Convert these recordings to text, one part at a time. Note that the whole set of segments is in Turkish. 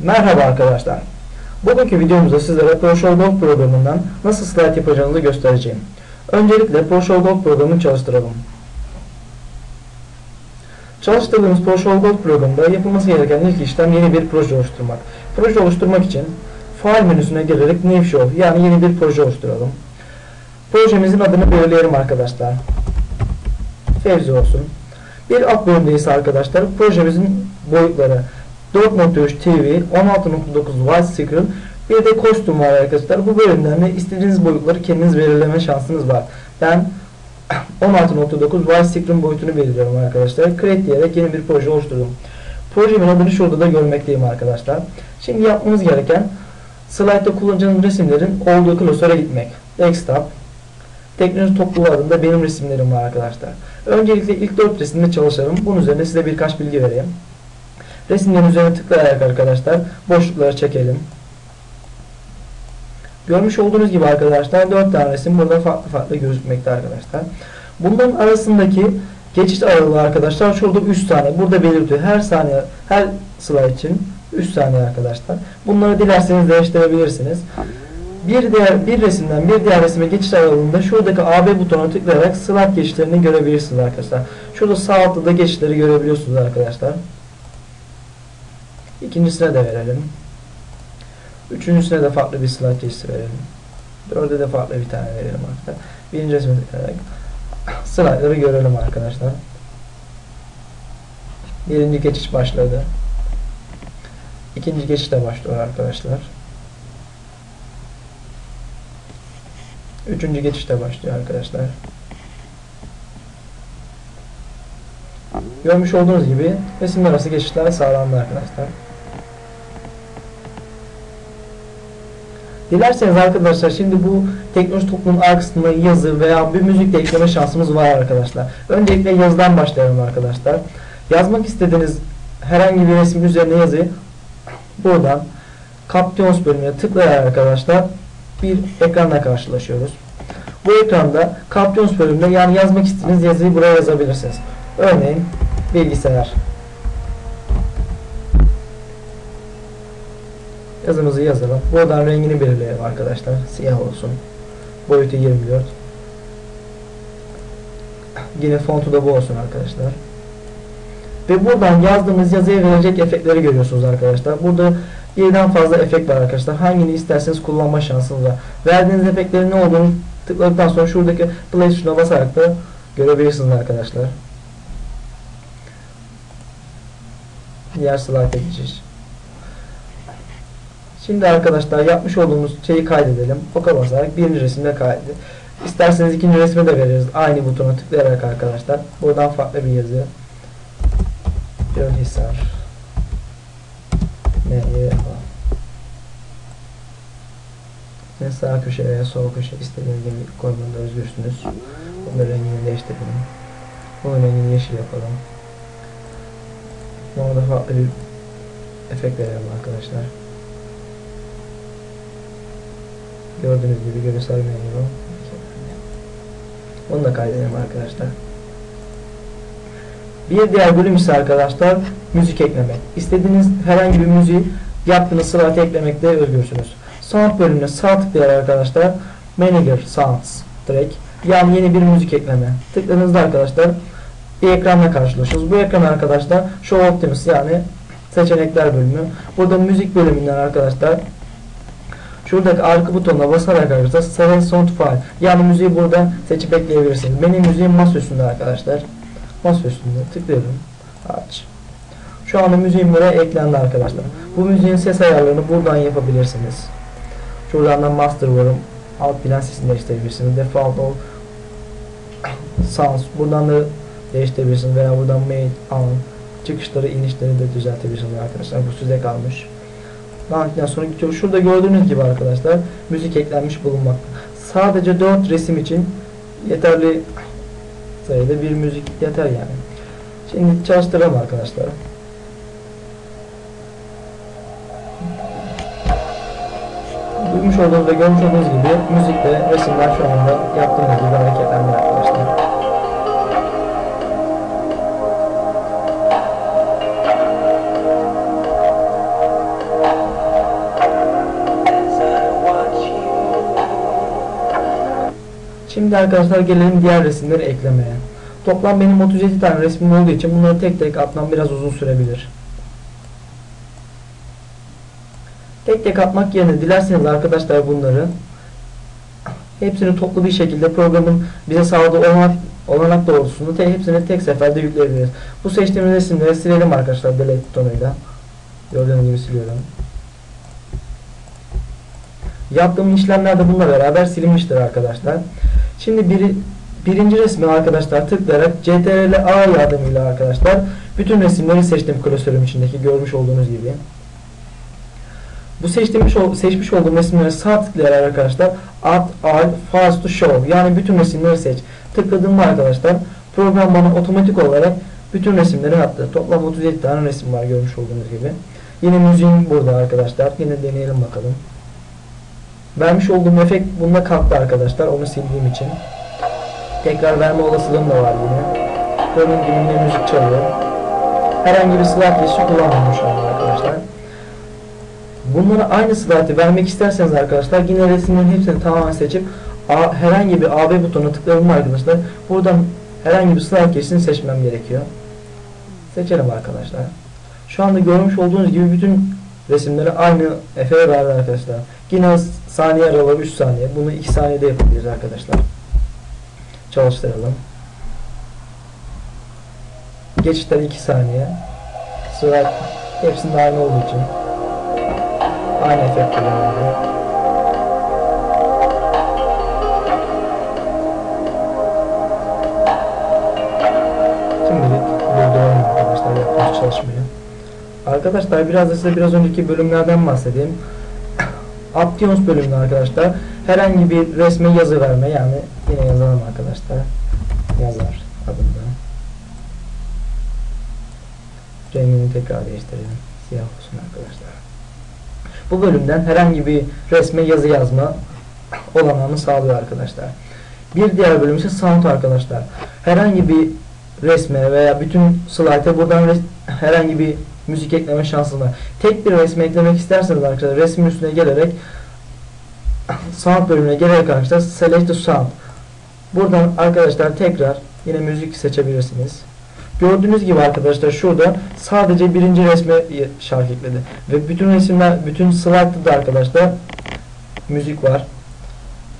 Merhaba arkadaşlar. Bugünkü videomuzda sizlere ProShow Go programından nasıl slide yapacağınızı göstereceğim. Öncelikle ProShow Go programını çalıştıralım. Çalıştırdığımız ProShow Go programında yapılması gereken ilk işlem yeni bir proje oluşturmak. Proje oluşturmak için File menüsüne girerek New Show yani yeni bir proje oluşturalım. Projemizin adını belirleyelim arkadaşlar. Fevzi olsun. Bir alt bölümdeyiz arkadaşlar. Projemizin boyutları 4.3 TV, 16.9 widescreen, bir de kostüm var arkadaşlar. Bu bölümden de istediğiniz boyutları kendiniz belirleme şansınız var. Ben 16.9 widescreen boyutunu belirliyorum arkadaşlar. Create diyerek yeni bir proje oluşturdum. Projemin adını şurada da görmekteyim arkadaşlar. Şimdi yapmamız gereken slide'da kullanacağınız resimlerin olduğu klasöre gitmek. Desktop, Teknoloji topluluğu adında benim resimlerim var arkadaşlar. Öncelikle ilk 4 resimde çalışalım. Bunun üzerine size birkaç bilgi vereyim. Resimlerin üzerine tıklayarak arkadaşlar boşlukları çekelim. Görmüş olduğunuz gibi arkadaşlar 4 tane resim burada farklı farklı gözükmekte arkadaşlar. Bunların arasındaki geçiş aralığı arkadaşlar şurada 3 saniye. Burada belirtiyor. Her saniye her slide için 3 saniye arkadaşlar. Bunları dilerseniz değiştirebilirsiniz. Bir diğer bir resimden bir diğer resime geçiş aralığında şuradaki AB butonuna tıklayarak slide geçişlerini görebilirsiniz arkadaşlar. Şurada sağ altta da geçişleri görebiliyorsunuz arkadaşlar. İkincisine de verelim. Üçüncüsüne de farklı bir slide geçişi verelim. Dörde de farklı bir tane verelim arkadaşlar. Birinci resme tıklayarak slide'ları görelim arkadaşlar. Birinci geçiş başladı. İkinci geçiş de başlıyor arkadaşlar. Üçüncü geçişte başlıyor arkadaşlar. Görmüş olduğunuz gibi resimler arası geçişler sağlandı arkadaşlar. Dilerseniz arkadaşlar şimdi bu teknoloji toplumun arkasında yazı veya bir müzik de ekleme şansımız var arkadaşlar. Öncelikle yazıdan başlayalım arkadaşlar. Yazmak istediğiniz herhangi bir resmin üzerine yazıyı buradan Captions bölümüne tıklayarak arkadaşlar bir ekranla karşılaşıyoruz. Bu ekranda Captions bölümünde yani yazmak istediğiniz yazıyı buraya yazabilirsiniz. Örneğin bilgisayar. Yazımızı yazalım. Buradan rengini belirleyelim arkadaşlar. Siyah olsun. Boyutu 24. Yine fontu da bu olsun arkadaşlar. Ve buradan yazdığımız yazıya verecek efektleri görüyorsunuz arkadaşlar. Burada birden fazla efekt var arkadaşlar. Hangini isterseniz kullanma şansınız var. Verdiğiniz efektlerin ne olduğunu tıkladıktan sonra şuradaki play tuşuna basarak da görebilirsiniz arkadaşlar. Diğer slide'e geçiş. Şimdi arkadaşlar yapmış olduğumuz şeyi kaydedelim. Oka basarak birinci resimde kaydı. İsterseniz ikinci resme de veririz. Aynı butona tıklayarak arkadaşlar. Buradan farklı bir yazı. Gölhisar. Yapalım? Ve sağ köşe veya sol köşe istediğiniz gibi koymada özgürsünüz. Bunun rengini değiştirelim. Bunun rengini yeşil yapalım. Orada farklı bir efekt verelim arkadaşlar. Gördüğünüz gibi görsel menü Onu da kaydedelim arkadaşlar. Bir diğer bölüm ise arkadaşlar müzik eklemek. İstediğiniz herhangi bir müziği yaptığınız sırada eklemekte özgürsünüz. Sound bölümüne sağ tıklayarak arkadaşlar Manager Sounds Track yani yeni bir müzik ekleme. Tıkladığınızda arkadaşlar bir ekranla karşılaşıyoruz. Bu ekran arkadaşlar Show Optimus yani seçenekler bölümü. Burada müzik bölümünden arkadaşlar şuradaki arka butonuna basarak arkadaşlar Select Sound File yani müziği burada seçip ekleyebilirsiniz. Benim müziğim masa arkadaşlar. Masa üstünde tıklıyorum. Aç. Şu anda müziğim buraya eklendi arkadaşlar. Bu müziğin ses ayarlarını buradan yapabilirsiniz. Şuradan da master varım. Alt plan sesini değiştirebilirsiniz. Default all sounds. Buradan da değiştirebilirsiniz veya buradan main on çıkışları inişleri de düzeltebilirsiniz arkadaşlar. Bu size kalmış. Daha sonra gidiyor. Şurada gördüğünüz gibi arkadaşlar müzik eklenmiş bulunmakta. Sadece 4 resim için yeterli sayıda bir müzik yeter yani. Şimdi çalıştıralım arkadaşlar. Duymuş olduğunuz ve görmüş olduğunuz gibi müzikle resimler şu anda yaptığımız gibi hareketlendi Şimdi arkadaşlar gelelim diğer resimleri eklemeye. Toplam benim 37 tane resmim olduğu için bunları tek tek atmam biraz uzun sürebilir. Tek tek atmak yerine dilerseniz arkadaşlar bunları hepsini toplu bir şekilde programın bize sağladığı olanak, olanak doğrultusunda te, hepsini tek seferde yükleyebiliriz. Bu seçtiğimiz resimleri silelim arkadaşlar delete butonuyla. Gördüğünüz gibi siliyorum. Yaptığım işlemler de bununla beraber silinmiştir arkadaşlar. Şimdi biri, birinci resmi arkadaşlar tıklayarak CTRL A yardımıyla arkadaşlar bütün resimleri seçtim klasörüm içindeki görmüş olduğunuz gibi. Bu seçtiğimiz, seçmiş olduğum resimleri sağ tıklayarak arkadaşlar Add Alt Fast to Show yani bütün resimleri seç. Tıkladığımda arkadaşlar program bana otomatik olarak bütün resimleri attı. Toplam 37 tane resim var görmüş olduğunuz gibi. Yine müziğim burada arkadaşlar. Yine deneyelim bakalım. Vermiş olduğum efekt bunda kalktı arkadaşlar. Onu sildiğim için. Tekrar verme olasılığım da var yine. Gördüğünüz gibi müzik çalıyor. Herhangi bir slide geçişi kullanmadım şu anda arkadaşlar. Bunlara aynı slide'ı vermek isterseniz arkadaşlar yine resimlerin hepsini tamamen seçip A, herhangi bir AB butonuna tıkladığım arkadaşlar buradan herhangi bir slide geçişini seçmem gerekiyor. Seçelim arkadaşlar. Şu anda görmüş olduğunuz gibi bütün resimleri aynı efeye verdi arkadaşlar. Yine saniye aralığı 3 saniye. Bunu 2 saniyede yapabiliriz arkadaşlar. Çalıştıralım. Geçişler 2 saniye. Sıra hepsinde aynı olduğu için aynı efekt kullanılıyor. Şimdilik durduralım arkadaşlar yaptığımız çalışmayı. Arkadaşlar biraz da size biraz önceki bölümlerden bahsedeyim. Aptions bölümünde arkadaşlar herhangi bir resme yazı verme yani yine yazalım arkadaşlar. Yazar adında. Rengini tekrar değiştirelim. Siyah olsun arkadaşlar. Bu bölümden herhangi bir resme yazı yazma olanağını sağlıyor arkadaşlar. Bir diğer bölüm ise sound arkadaşlar. Herhangi bir resme veya bütün slayta buradan herhangi bir müzik ekleme şansınız var. Tek bir resmi eklemek isterseniz arkadaşlar resmin üstüne gelerek sound bölümüne gelerek arkadaşlar select the sound. Buradan arkadaşlar tekrar yine müzik seçebilirsiniz. Gördüğünüz gibi arkadaşlar şurada sadece birinci resme şarkı ekledi. Ve bütün resimler, bütün slide'da da arkadaşlar müzik var.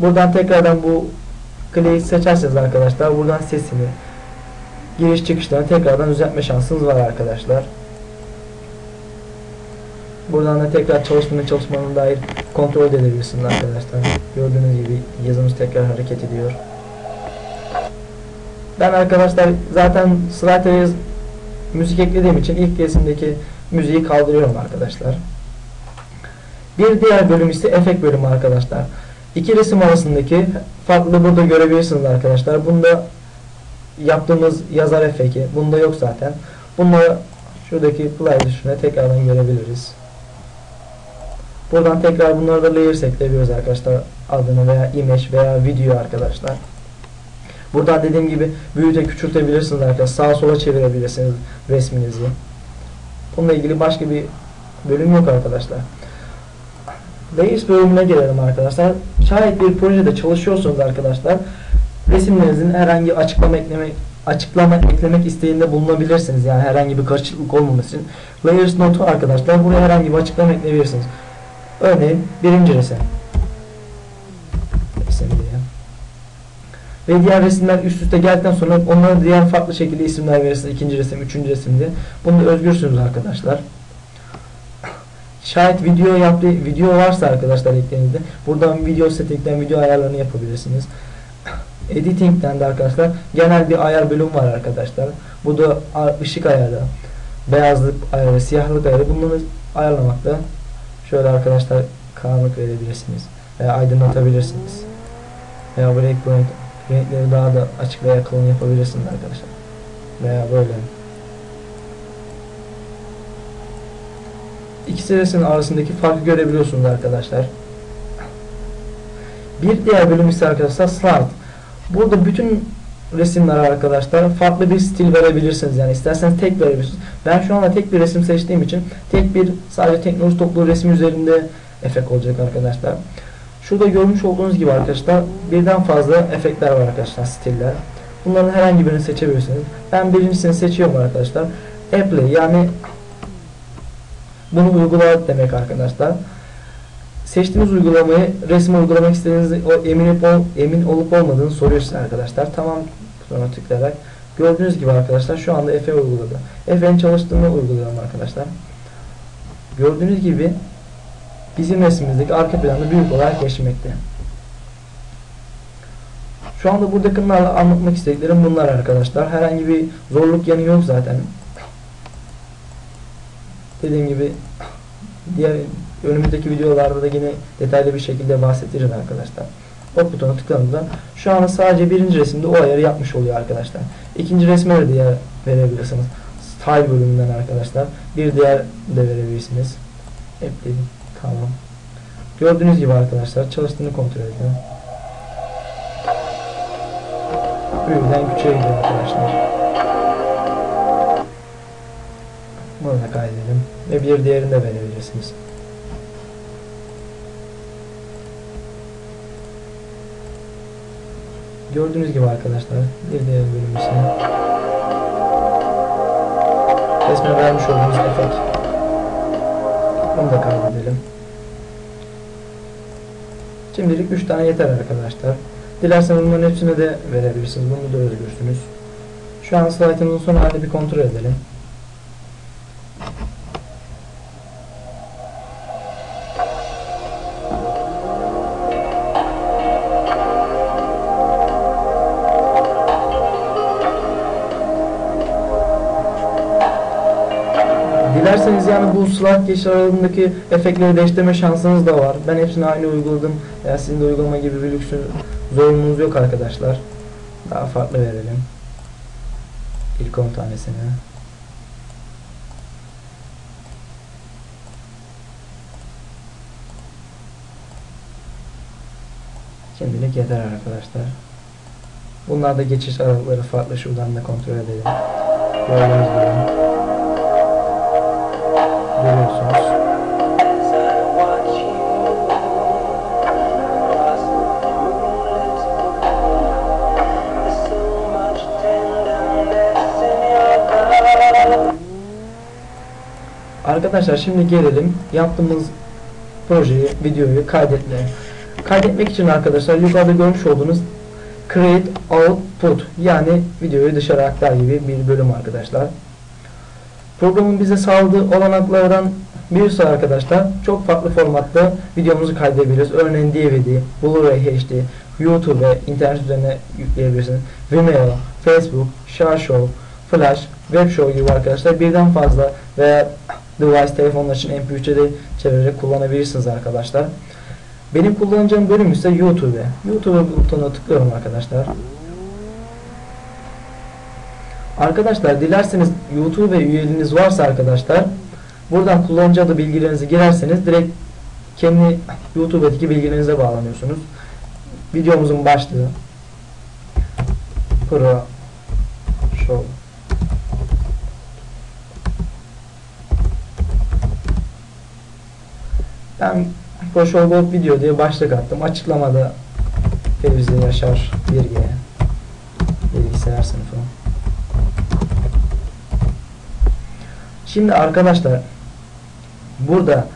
Buradan tekrardan bu kliği seçerseniz arkadaşlar buradan sesini giriş çıkışlarını tekrardan düzeltme şansınız var arkadaşlar. Buradan da tekrar çalışmanın çalışmanın dair kontrol edebilirsiniz arkadaşlar. Gördüğünüz gibi yazımız tekrar hareket ediyor. Ben arkadaşlar zaten slide'e müzik eklediğim için ilk resimdeki müziği kaldırıyorum arkadaşlar. Bir diğer bölüm ise efekt bölümü arkadaşlar. İki resim arasındaki farklı burada görebilirsiniz arkadaşlar. Bunda yaptığımız yazar efekti. Bunda yok zaten. Bunları şuradaki play tuşuna tekrardan görebiliriz. Buradan tekrar bunları da layers ekleyebiliyoruz arkadaşlar. Adını veya image veya video arkadaşlar. Buradan dediğim gibi büyüte küçültebilirsiniz arkadaşlar. Sağa sola çevirebilirsiniz resminizi. Bununla ilgili başka bir bölüm yok arkadaşlar. Layers bölümüne gelelim arkadaşlar. Şayet bir projede çalışıyorsunuz arkadaşlar. Resimlerinizin herhangi açıklama eklemek açıklama eklemek isteğinde bulunabilirsiniz. Yani herhangi bir karışıklık olmaması için. Layers notu arkadaşlar buraya herhangi bir açıklama ekleyebilirsiniz. Örneğin birinci resim. Resim diye. Ve diğer resimler üst üste geldikten sonra onlara diğer farklı şekilde isimler verirsiniz. İkinci resim, üçüncü resim diye. Bunda özgürsünüz arkadaşlar. Şayet video yaptığı video varsa arkadaşlar eklenizde buradan video setting'den video ayarlarını yapabilirsiniz. Editing'den de arkadaşlar genel bir ayar bölüm var arkadaşlar. Bu da ışık ayarı, beyazlık ayarı, siyahlık ayarı bunları ayarlamakta. Şöyle arkadaşlar karanlık verebilirsiniz veya aydınlatabilirsiniz. Veya breakpoint renkleri daha da açık veya kalın yapabilirsiniz arkadaşlar. Veya böyle. İkisi resimler arasındaki farkı görebiliyorsunuz arkadaşlar. Bir diğer bölüm ise arkadaşlar slide. Burada bütün resimler arkadaşlar farklı bir stil verebilirsiniz. Yani isterseniz tek verebilirsiniz. Ben şu anda tek bir resim seçtiğim için tek bir sadece teknoloji toplu resim üzerinde efekt olacak arkadaşlar. Şurada görmüş olduğunuz gibi arkadaşlar birden fazla efektler var arkadaşlar stiller. Bunların herhangi birini seçebilirsiniz. Ben birincisini seçiyorum arkadaşlar. Apply yani bunu uygula demek arkadaşlar. Seçtiğiniz uygulamayı resme uygulamak istediğiniz o emin olup, emin olup olmadığını soruyor size arkadaşlar. Tamam butonuna tıklayarak gördüğünüz gibi arkadaşlar şu anda Efe uyguladı. Efe'nin çalıştığını uyguluyorum arkadaşlar. Gördüğünüz gibi bizim resmimizdeki arka planda büyük olarak geçmekte. Şu anda buradakilerle anlatmak istediklerim bunlar arkadaşlar. Herhangi bir zorluk yanı yok zaten. Dediğim gibi diğer önümüzdeki videolarda da yine detaylı bir şekilde bahsedeceğiz arkadaşlar. O butona tıkladığında şu anda sadece birinci resimde o ayarı yapmış oluyor arkadaşlar. İkinci resme de diğer verebilirsiniz. Style bölümünden arkadaşlar. Bir diğer de verebilirsiniz. Hep dedim. Tamam. Gördüğünüz gibi arkadaşlar çalıştığını kontrol edin. Büyüden küçüğe gidiyor arkadaşlar. Bunu da kaydedelim. Ve bir diğerini de verebilirsiniz. Gördüğünüz gibi arkadaşlar bir diğer bölümümüzde resme vermiş olduğumuz efekt. Bunu da kaydedelim. Şimdilik 3 tane yeter arkadaşlar. Dilerseniz bunların hepsini de verebilirsiniz. Bunu da özgürsünüz. Şu an slaytımızın son halini bir kontrol edelim. Dilerseniz yani bu slide geçiş aralığındaki efektleri değiştirme şansınız da var. Ben hepsini aynı uyguladım. Veya sizin de uygulama gibi bir lüksün zorunluluğunuz yok arkadaşlar. Daha farklı verelim. İlk 10 tanesini. Şimdilik yeter arkadaşlar. Bunlar da geçiş aralıkları farklı. Şuradan da kontrol edelim. Gördüğünüz gibi. Görüyorsunuz. Arkadaşlar şimdi gelelim yaptığımız projeyi, videoyu kaydetmeye. Kaydetmek için arkadaşlar yukarıda görmüş olduğunuz Create Output yani videoyu dışarı aktar gibi bir bölüm arkadaşlar. Programın bize sağladığı olanaklardan birisi arkadaşlar çok farklı formatta videomuzu kaydedebiliriz. Örneğin DVD, Blu-ray HD, YouTube, internet üzerine yükleyebilirsiniz. Vimeo, Facebook, ShareShow, Flash, WebShow gibi arkadaşlar birden fazla veya device telefonlar için MP3'e de çevirerek kullanabilirsiniz arkadaşlar. Benim kullanacağım bölüm ise YouTube. YouTube butonuna tıklıyorum arkadaşlar. Arkadaşlar dilerseniz YouTube üyeliğiniz varsa arkadaşlar buradan kullanıcı adı bilgilerinizi girerseniz direkt kendi YouTube'daki bilgilerinize bağlanıyorsunuz. Videomuzun başlığı Pro Show Ben Pro Show Gold video diye başlık attım. Açıklamada Fevzi Yaşar 1G bilgisayar sınıfı Şimdi arkadaşlar burada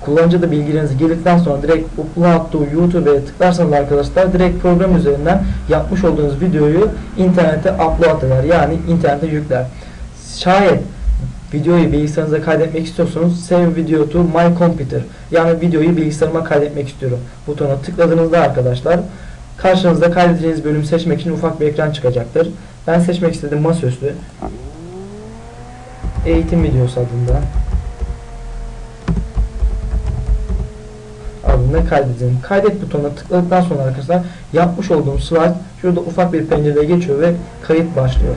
kullanıcı da bilgilerinizi girdikten sonra direkt upload to YouTube'e tıklarsanız arkadaşlar direkt program üzerinden yapmış olduğunuz videoyu internete upload eder. Yani internete yükler. Şayet videoyu bilgisayarınıza kaydetmek istiyorsanız save video to my computer yani videoyu bilgisayarıma kaydetmek istiyorum butona tıkladığınızda arkadaşlar karşınızda kaydedeceğiniz bölümü seçmek için ufak bir ekran çıkacaktır. Ben seçmek istedim masaüstü eğitim videosu adında adında kaydedeceğim. Kaydet butonuna tıkladıktan sonra arkadaşlar yapmış olduğum slide şurada ufak bir pencereye geçiyor ve kayıt başlıyor.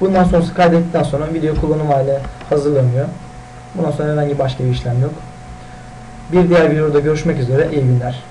Bundan sonrası kaydettikten sonra video kullanım hale hazırlanıyor. Bundan sonra herhangi başka bir işlem yok. Bir diğer videoda görüşmek üzere. İyi günler.